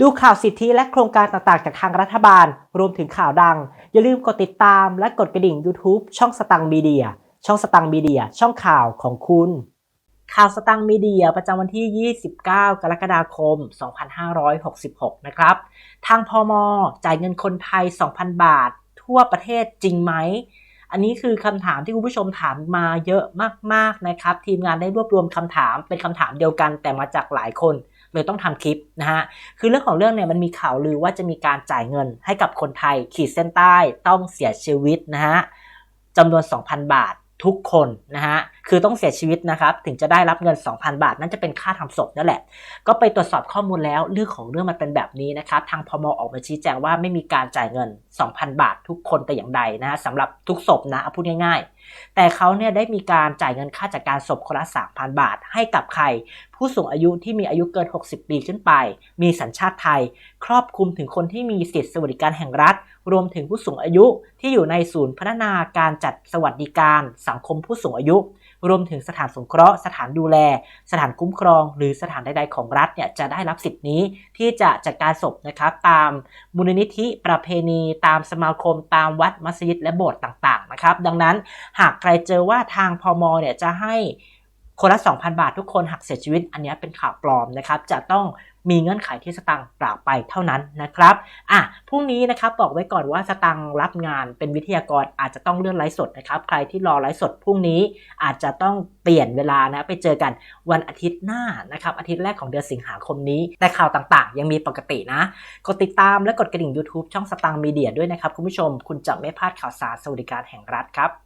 ดูข่าวสิทธิและโครงการต่างๆ จากทางรัฐบาล รวมถึงข่าวดัง อย่าลืมกดติดตามและกดกระดิ่ง YouTube ช่องสตังมีเดีย ช่องสตังมีเดีย ช่องข่าวของคุณ ข่าวสตังมีเดียประจำวันที่ 29 กรกฎาคม 2566 นะครับ ทางพมจ่ายเงินคนไทย 2,000 บาท ทั่วประเทศจริงไหม อันนี้คือคำถามที่คุณผู้ชมถามมาเยอะมากๆนะครับ ทีมงานได้รวบรวมคำถามเป็นคำถามเดียวกันแต่มาจากหลายคน เลยต้องทำคลิปนะฮะคือเรื่องของเรื่องเนี่ยมันมีข่าวลือว่าจะมีการจ่ายเงินให้กับคนไทยขีดเส้นใต้ต้องเสียชีวิตนะฮะจำนวน 2,000 บาท ทุกคนนะฮะ คือต้องเสียชีวิตนะครับ ถึงจะได้รับเงิน 2,000 บาท นั่นจะเป็นค่าทำศพนั่นแหละ ก็ไปตรวจสอบข้อมูลแล้วเรื่องของเรื่องมันเป็นแบบนี้นะครับ ทางพมออกมาชี้แจงว่าไม่มีการจ่ายเงิน 2,000 บาท ทุกคนแต่อย่างใดนะฮะสำหรับทุกศพนะเอาพูดง่าย ๆ แต่เขาเนี่ยได้มีการจ่ายเงินค่าจัดการศพคนละ 3,000 บาท ให้กับใคร ผู้สูงอายุที่มีอายุเกิน 60 ปีขึ้นไป มีสัญชาติไทย ครอบคลุมถึงคนที่มีสิทธิสวัสดิการแห่งรัฐ รวมถึงผู้สูงอายุที่อยู่ในศูนย์พัฒนาการจัดสวัสดิการสังคมผู้สูงอายุ รวมถึงสถานสงเคราะห์สถานดูแล สถานคุ้มครอง หรือสถานใดๆของรัฐเนี่ยจะได้รับสิทธินี้ที่จะจัดการศพนะครับตามมูลนิธิประเพณี ตามสมาคม ตามวัดมัสยิดและโบสถ์ต่างๆนะครับดังนั้นหากใครเจอว่าทางพมเนี่ยจะให้ คนละ2,000 บาททุกคนหักเสียชีวิต อันนี้เป็นข่าวปลอมนะครับ จะต้องมีเงื่อนไขที่สตังค์กล่าวไปเท่านั้นนะครับ อะ พรุ่งนี้นะครับบอกไว้ก่อนว่าสตังค์รับงานเป็นวิทยากรอาจจะต้องเลื่อนไลฟ์สดนะครับ ใครที่รอไลฟ์สดพรุ่งนี้อาจจะต้องเปลี่ยนเวลานะไปเจอกันวันอาทิตย์หน้านะครับ อาทิตย์แรกของเดือนสิงหาคมนี้ แต่ข่าวต่างๆ ยังมีปกตินะ กดติดตามและกดกระดิ่ง YouTube ช่องสตังค์มีเดียด้วยนะครับคุณผู้ชม คุณจะไม่พลาดข่าวสารสวัสดิการแห่งรัฐครับ